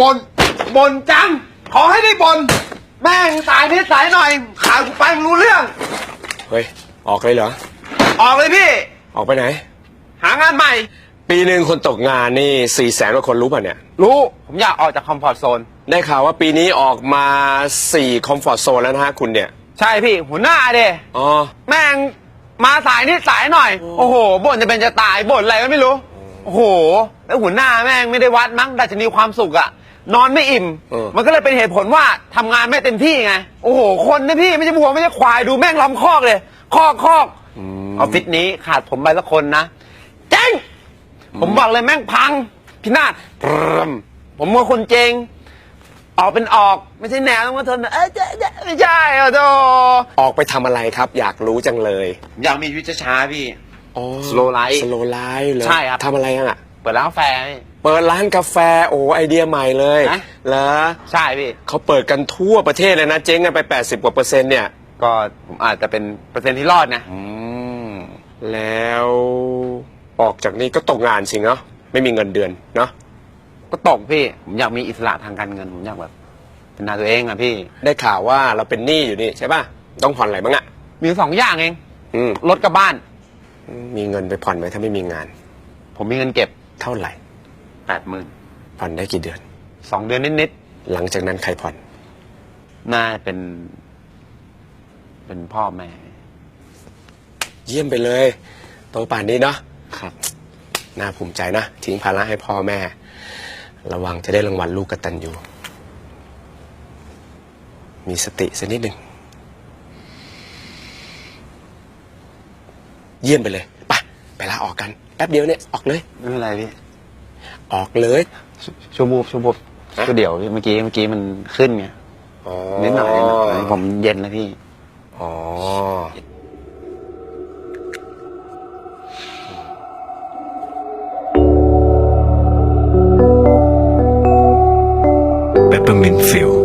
บนบนจัง ขอให้ได้บน แม่งสายนิดสายหน่อยขาดกูไปมึงรู้เรื่อง เฮ้ย ออกเลยเหรอ ออกเลยพี่ ออกไปไหน หางานใหม่ ปีหนึ่งคนตกงานนี่สี่แสนกว่าคนรู้ป่ะเนี่ย รู้ ผมอยากออกจากคอมฟอร์ทโซน ได้ข่าวว่าปีนี้ออกมาสี่คอมฟอร์ z โซนแล้วนะฮะคุณเนี่ย ใช่พี่ หัวหน้าเด้อ๋อ แม่งมาสายนิดสายหน่อย โอ้โหบ่นจะเป็นจะตายบ่นอะไรก็ไม่รู้ โอ้โห แล้วหัวหน้าแม่งไม่ได้วัดมั้งดัชนีความสุขอะ นอนไม่อิ่ม เออ มันก็เลยเป็นเหตุผลว่าทำงานไม่เต็มที่ไง โอ้โห คนนะพี่ไม่ใช่วัวไม่ใช่ควายดูแม่งล้อมคอกเลย คอกคอกออฟฟิศนี้ขาดผมไปสักคนนะเจ๊งผมบอกเลยแม่งพัง พินาศปรมผมว่าคนเจง ออกเป็นออกไม่ใช่แนวต้องมาทนเอ้ยเจ๊เจ๊ไม่ใช่อะโธ่ออกไปทำอะไรครับ อยากรู้จังเลยอยากมีชีวิตช้าๆพี่อ๋อ Slow life สโลไลฟ์เลยใช่ครับ ทำอะไรอะ เปิดร้านกาแฟพี่ เปิดร้านกาแฟโอ้ไอเดียใหม่เลยนะเหรอใช่พี่ เขาเปิดกันทั่วประเทศเลยนะ เจ๊งกันไป 80 กว่าเปอร์เซ็นต์เนี่ย ก็ผมอาจจะเป็นเปอร์เซ็นต์ที่รอดนะแล้วออกจากนี้ก็ตกงานสิเนาะไม่มีเงินเดือนเนาะก็ตกพี่ ผมอยากมีอิสระทางการเงิน ผมอยากแบบ เป็นนายตัวเองอะพี่ ได้ข่าวว่าเราเป็นหนี้อยู่นี่ใช่ป่ะ ต้องผ่อนอะไรบ้างอะมีสองอย่างเอง อืมรถกับบ้าน มีเงินไปผ่อนไหมถ้าไม่มีงาน ผมมีเงินเก็บ เท่าไหร่ แปดหมื่นผ่อนได้กี่เดือน สองเดือนนิดหลังจากนั้นใครผ่อน ๆน่าเป็น เป็นพ่อแม่เยี่ยมไปเลย โตป่านนี้เนาะครับ น่าภูมิใจนะ ทิ้งภาระให้พ่อแม่ ระวังจะได้รางวัลลูกกตัญญูมีสติสักนิดหนึ่ง เยี่ยมไปเลย ไป ไปลาออกกัน แป๊บเดียวเนี่ย ออกเลย ไม่เป็นไรพี่ ออกเลยชั่วบูบชั่วบูบฮะก็เดี๋ยวพี่เมื่อกี้เมื่อกี้มันขึ้นไงอ๋อนิดหน่อยนิดหน่อยผมเย็นแล้วพี่อ๋อ Peppermint Fill